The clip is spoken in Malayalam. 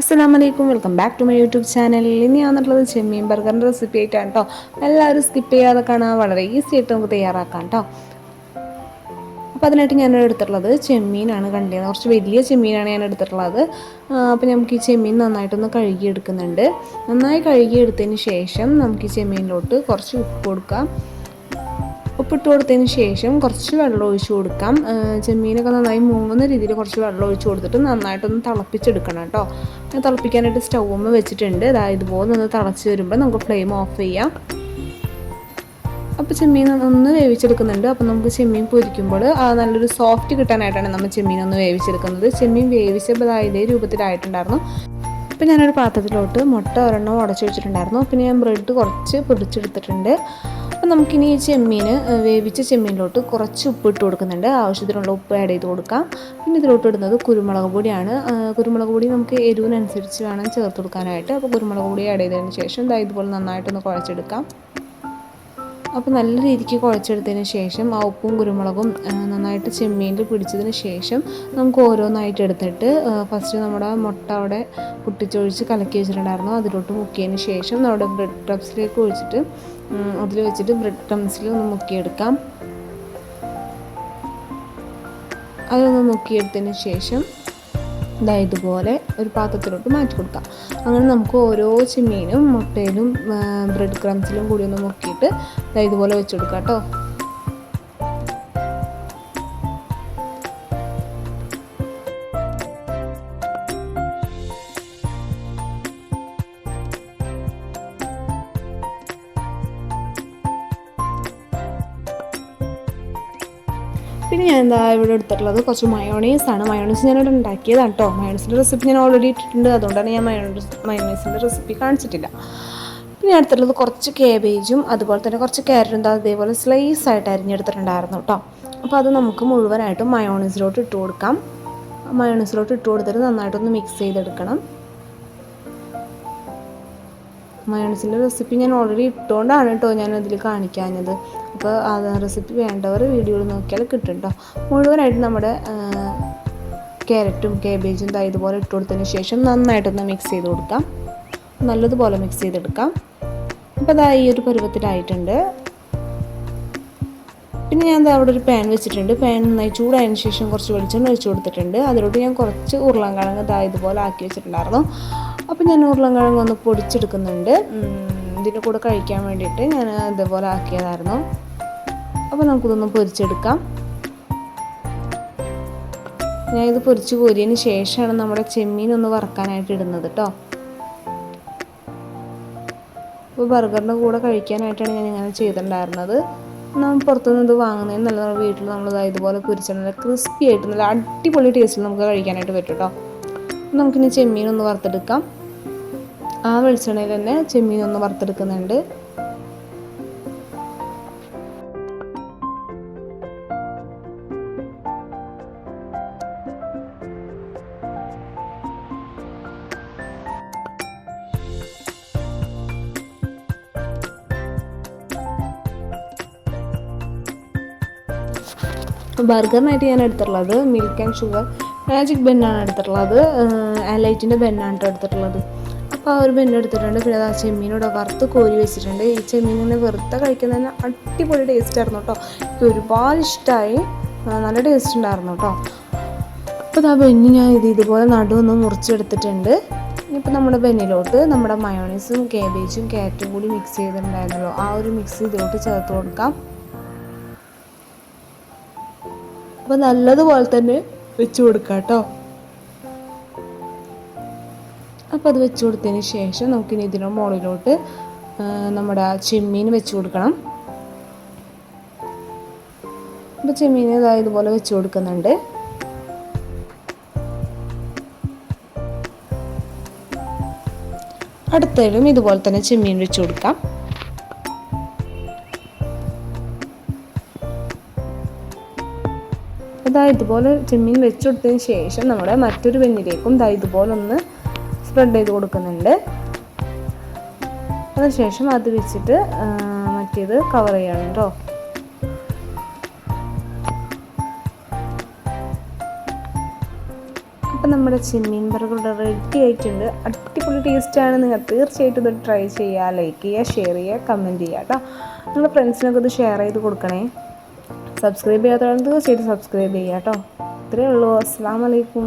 അസ്സാം വലൈക്കും welcome back to my YouTube channel ഇനി വന്നിട്ടുള്ളത് ചെമ്മീൻ ബർഗറിന്റെ റെസിപ്പി ആയിട്ടാണ് കേട്ടോ എല്ലാവരും സ്കിപ്പ് ചെയ്യാതെ കാണാൻ വളരെ ഈസി ആയിട്ട് നമുക്ക് തയ്യാറാക്കാം കേട്ടോ അപ്പോൾ അതിനായിട്ട് ഞാൻ എടുത്തിട്ടുള്ളത് ചെമ്മീനാണ് കണ്ടത്. കുറച്ച് വലിയ ചെമ്മീനാണ് ഞാൻ എടുത്തിട്ടുള്ളത്. അപ്പോൾ നമുക്ക് ഈ ചെമ്മീൻ നന്നായിട്ടൊന്ന് കഴുകി എടുക്കുന്നുണ്ട് നന്നായി കഴുകിയെടുത്തതിന് ശേഷം നമുക്ക് ഈ ചെമ്മീനിലോട്ട് കുറച്ച് ഉപ്പ് കൊടുക്കാം. ഉപ്പിട്ട് കൊടുത്തതിന് ശേഷം കുറച്ച് വെള്ളം ഒഴിച്ചു കൊടുക്കാം. ചെമ്മീനൊക്കെ നന്നായി മൂങ്ങുന്ന രീതിയിൽ കുറച്ച് വെള്ളം ഒഴിച്ചു കൊടുത്തിട്ട് നന്നായിട്ടൊന്ന് തിളപ്പിച്ചെടുക്കണം കേട്ടോ. തിളപ്പിക്കാനായിട്ട് സ്റ്റൗമ്മ വെച്ചിട്ടുണ്ട്. അതായത് ഇതുപോലെ ഒന്ന് തിളച്ച് വരുമ്പോൾ നമുക്ക് ഫ്ലെയിം ഓഫ് ചെയ്യാം. അപ്പോൾ ചെമ്മീൻ ഒന്ന് വേവിച്ചെടുക്കുന്നുണ്ട്. അപ്പോൾ നമുക്ക് ചെമ്മീൻ പൊരിക്കുമ്പോൾ നല്ലൊരു സോഫ്റ്റ് കിട്ടാനായിട്ടാണ് നമ്മൾ ചെമ്മീൻ ഒന്ന് വേവിച്ചെടുക്കുന്നത്. ചെമ്മീൻ വേവിച്ചപ്പോൾ ഇതേ രൂപത്തിലായിട്ടുണ്ടായിരുന്നു. അപ്പോൾ ഞാനൊരു പാത്രത്തിലോട്ട് മുട്ട ഒരെണ്ണം ഉടച്ചു വെച്ചിട്ടുണ്ടായിരുന്നു. പിന്നെ ഞാൻ ബ്രെഡ് കുറച്ച് പൊടിച്ചെടുത്തിട്ടുണ്ട്. അപ്പോൾ നമുക്കിനി ഈ ചെമ്മീൻ വേവിച്ച ചെമ്മീനിലോട്ട് കുറച്ച് ഉപ്പ് ഇട്ട് കൊടുക്കുന്നുണ്ട്. ആവശ്യത്തിനുള്ള ഉപ്പ് ആഡ് ചെയ്ത് കൊടുക്കാം. പിന്നെ ഇതിലോട്ട് ഇടുന്നത് കുരുമുളക് പൊടിയാണ്. കുരുമുളക് പൊടി നമുക്ക് എരിവിനനുസരിച്ച് വേണം ചേർത്ത് കൊടുക്കാനായിട്ട്. അപ്പോൾ കുരുമുളക് പൊടി ആഡ് ചെയ്തതിന് ശേഷം ദാ ഇതുപോലെ നന്നായിട്ടൊന്ന് കുഴച്ചെടുക്കാം. അപ്പോൾ നല്ല രീതിക്ക് കുഴച്ചെടുത്തതിന് ശേഷം ആ ഉപ്പും കുരുമുളകും നന്നായിട്ട് ചെമ്മീനിൽ പിടിച്ചതിന് ശേഷം നമുക്ക് ഓരോന്നായിട്ട് എടുത്തിട്ട് ഫസ്റ്റ് നമ്മുടെ മുട്ട അവിടെ പൊട്ടിച്ചൊഴിച്ച് കലക്കി വെച്ചിട്ടുണ്ടായിരുന്നു. അതിലോട്ട് മുക്കിയതിന് ശേഷം നമ്മുടെ ബ്രെഡ് ക്രബ്സിലേക്ക് ഒഴിച്ചിട്ട് അതിൽ വെച്ചിട്ട് ബ്രെഡ് ക്രംസിൽ ഒന്ന് മുക്കിയെടുക്കാം. അതൊന്ന് മുക്കിയെടുത്തതിന് ശേഷം ഇതാ ഇതുപോലെ ഒരു പാത്രത്തിലോട്ട് മാറ്റി കൊടുക്കാം. അങ്ങനെ നമുക്ക് ഓരോ ചെമ്മീനും മുട്ടയിലും ബ്രെഡ് ക്രംസിലും കൂടി ഒന്ന് മുക്കിയിട്ട് ഇതാ ഇതുപോലെ കൊടുക്കാം കേട്ടോ. പിന്നെ ഞാൻ എന്താ ഇവിടെ എടുത്തിട്ടുള്ളത് കുറച്ച് മയോണൈസ് ആണ്. മയോണൈസ് ഞാനിവിടെ ഉണ്ടാക്കിയതാണ് കേട്ടോ മയോണൈസിന്റെ റെസിപ്പി ഞാൻ ഓൾറെഡി ഇട്ടിട്ടുണ്ട്. അതുകൊണ്ടാണ് ഞാൻ മയോണൈസ് മയോണൈസിന്റെ റെസിപ്പി കാണിച്ചിട്ടില്ല. പിന്നെ ഞാൻ എടുത്തിട്ടുള്ളത് കുറച്ച് കേബേജും അതുപോലെ തന്നെ കുറച്ച് ക്യാരറ്റും അതേപോലെ സ്ലൈസ് ആയിട്ട് അരിഞ്ഞെടുത്തിട്ടുണ്ടായിരുന്നു കേട്ടോ അപ്പോൾ അത് നമുക്ക് മുഴുവനായിട്ടും മയോണൈസിലോട്ട് ഇട്ട് കൊടുക്കാം. മയോണൈസിലോട്ട് ഇട്ട് കൊടുത്തിട്ട് നന്നായിട്ടൊന്ന് മിക്സ് ചെയ്തെടുക്കണം. മയോണൈസിന്റെ റെസിപ്പി ഞാൻ ഓൾറെഡി ഇട്ടുകൊണ്ടാണ് കേട്ടോ ഞാൻ അതിൽ കാണിക്കാഞ്ഞത്. അപ്പോൾ ആ റെസിപ്പി വേണ്ടവർ വീഡിയോയിൽ നോക്കിയാൽ കിട്ടും കേട്ടോ മുഴുവനായിട്ട് നമ്മുടെ ക്യാരറ്റും കേബേജും ഇതാ ഇതുപോലെ ഇട്ട് കൊടുത്തതിന് ശേഷം നന്നായിട്ടൊന്ന് മിക്സ് ചെയ്ത് കൊടുക്കാം. നല്ലതുപോലെ മിക്സ് ചെയ്തെടുക്കാം. അപ്പോൾ അതാ ഈ ഒരു പരുവത്തിലായിട്ടുണ്ട്. പിന്നെ ഞാൻ അവിടെ ഒരു പാൻ വെച്ചിട്ടുണ്ട്. പാൻ നന്നായി ചൂടായതിന് ശേഷം കുറച്ച് വെളിച്ചെണ്ണ ഒഴിച്ച് കൊടുത്തിട്ടുണ്ട്. അതിലോട്ട് ഞാൻ കുറച്ച് ഉരുളൻകിഴങ്ങ് ഇതാ ഇതുപോലെ ആക്കി വെച്ചിട്ടുണ്ടായിരുന്നു. അപ്പോൾ ഞാൻ ഉരുളൻകിഴങ്ങ് ഒന്ന് പൊടിച്ചെടുക്കുന്നുണ്ട്. ഇതിന്റെ കൂടെ കഴിക്കാൻ വേണ്ടിയിട്ട് ഞാൻ ഇതുപോലെ ആക്കിയതായിരുന്നു. അപ്പോൾ നമുക്കിതൊന്ന് പൊരിച്ചെടുക്കാം. ഞാൻ ഇത് പൊരിച്ച് കോരിയതിന് ശേഷമാണ് നമ്മുടെ ചെമ്മീൻ ഒന്ന് വറക്കാനായിട്ട് ഇടുന്നത് കേട്ടോ അപ്പോൾ ബർഗറിന്റെ കൂടെ കഴിക്കാനായിട്ടാണ് ഞാൻ ഇങ്ങനെ ചെയ്തിട്ടുണ്ടായിരുന്നത്. നമ്മൾ പുറത്തുനിന്ന് ഇത് വാങ്ങുന്നതിന് നല്ല നമ്മുടെ വീട്ടിൽ നമ്മൾ ഇതുപോലെ പൊരിച്ചാൽ നല്ല ക്രിസ്പി ആയിട്ട് നല്ല അടിപൊളി ടേസ്റ്റിൽ നമുക്ക് കഴിക്കാനായിട്ട് പറ്റും കേട്ടോ നമുക്കിനി ചെമ്മീൻ ഒന്ന് വറുത്തെടുക്കാം. ആ വെളിച്ചെണ്ണയിൽ തന്നെ ചെമ്മീൻ ഒന്ന് വറുത്തെടുക്കുന്നുണ്ട്. ബർഗറിനായിട്ട് ഞാൻ എടുത്തിട്ടുള്ളത്. മിൽക്ക് ആൻഡ് ഷുഗർ മാജിക് ബെന്നാണ് എടുത്തിട്ടുള്ളത്. അലൈറ്റിന്റെ ബെന്നാണ് കേട്ടോ എടുത്തിട്ടുള്ളത്. അപ്പോൾ ആ ഒരു ബെന്ന് എടുത്തിട്ടുണ്ട്. പിന്നെ അത് ആ ചെമ്മീനോടെ വറുത്ത് കോരി വെച്ചിട്ടുണ്ട്. ഈ ചെമ്മീനിനെ വെറുതെ കഴിക്കുന്നതിന് അടിപൊളി ടേസ്റ്റ് ആയിരുന്നു കേട്ടോ എനിക്ക് ഒരുപാട് ഇഷ്ടമായി നല്ല ടേസ്റ്റ് ഉണ്ടായിരുന്നു കേട്ടോ അപ്പോൾ ആ ബെന്നി ഞാൻ ഇത് ഇതുപോലെ നടുവൊന്ന് മുറിച്ചെടുത്തിട്ടുണ്ട്. ഇനിയിപ്പോൾ നമ്മുടെ ബെന്നിലോട്ട് നമ്മുടെ മയോണൈസും കാബേജും കാറ്റും കൂടി മിക്സ് ചെയ്തിട്ടുണ്ടായിരുന്നല്ലോ. ആ ഒരു മിക്സ് ഇതിലോട്ട് ചേർത്ത് കൊടുക്കാം. അപ്പോൾ നല്ലതുപോലെ തന്നെ വെച്ച് കൊടുക്കുക കേട്ടോ അപ്പോൾ അത് വെച്ച് കൊടുത്തതിന് ശേഷം നമുക്കിനി ഇതിന്റെ മുകളിലോട്ട് നമ്മുടെ ചെമ്മീൻ വെച്ച് കൊടുക്കണം. അപ്പോൾ ചെമ്മീൻ ഇതാ ഇതുപോലെ വെച്ച് കൊടുക്കുന്നുണ്ട്. അടുത്തതിലും ഇതുപോലെ തന്നെ ചെമ്മീൻ വെച്ച് കൊടുക്കാം. ഇതാ ഇതുപോലെ ചെമ്മീൻ വെച്ചുകൊടുത്തതിന് ശേഷം നമ്മുടെ മറ്റൊരു ബെന്നിലേക്കും ഇതാ ഇതുപോലെ ഒന്ന് സ്പ്രെഡ് ചെയ്ത് കൊടുക്കുന്നുണ്ട്. അതിനുശേഷം അത് വെച്ചിട്ട് മറ്റേത് കവർ ചെയ്യണം കേട്ടോ അപ്പം നമ്മുടെ ചെമ്മീൻ ബർഗർ റെഡി ആയിട്ടുണ്ട്. അടിപൊളി ടേസ്റ്റാണ് നിങ്ങൾ തീർച്ചയായിട്ടും ഇത് ട്രൈ ചെയ്യുക ലൈക്ക് ചെയ്യുക ഷെയർ ചെയ്യുക കമന്റ് ചെയ്യുക കേട്ടോ നിങ്ങളുടെ ഫ്രണ്ട്സിനൊക്കെ ഇത് ഷെയർ ചെയ്ത് കൊടുക്കണേ. സബ്സ്ക്രൈബ് ചെയ്യാത്തവർക്ക് ചെയ്ത് സബ്സ്ക്രൈബ് ചെയ്യാം കേട്ടോ ഇത്രയേ ഉള്ളൂ അസ്സാം വലൈക്കും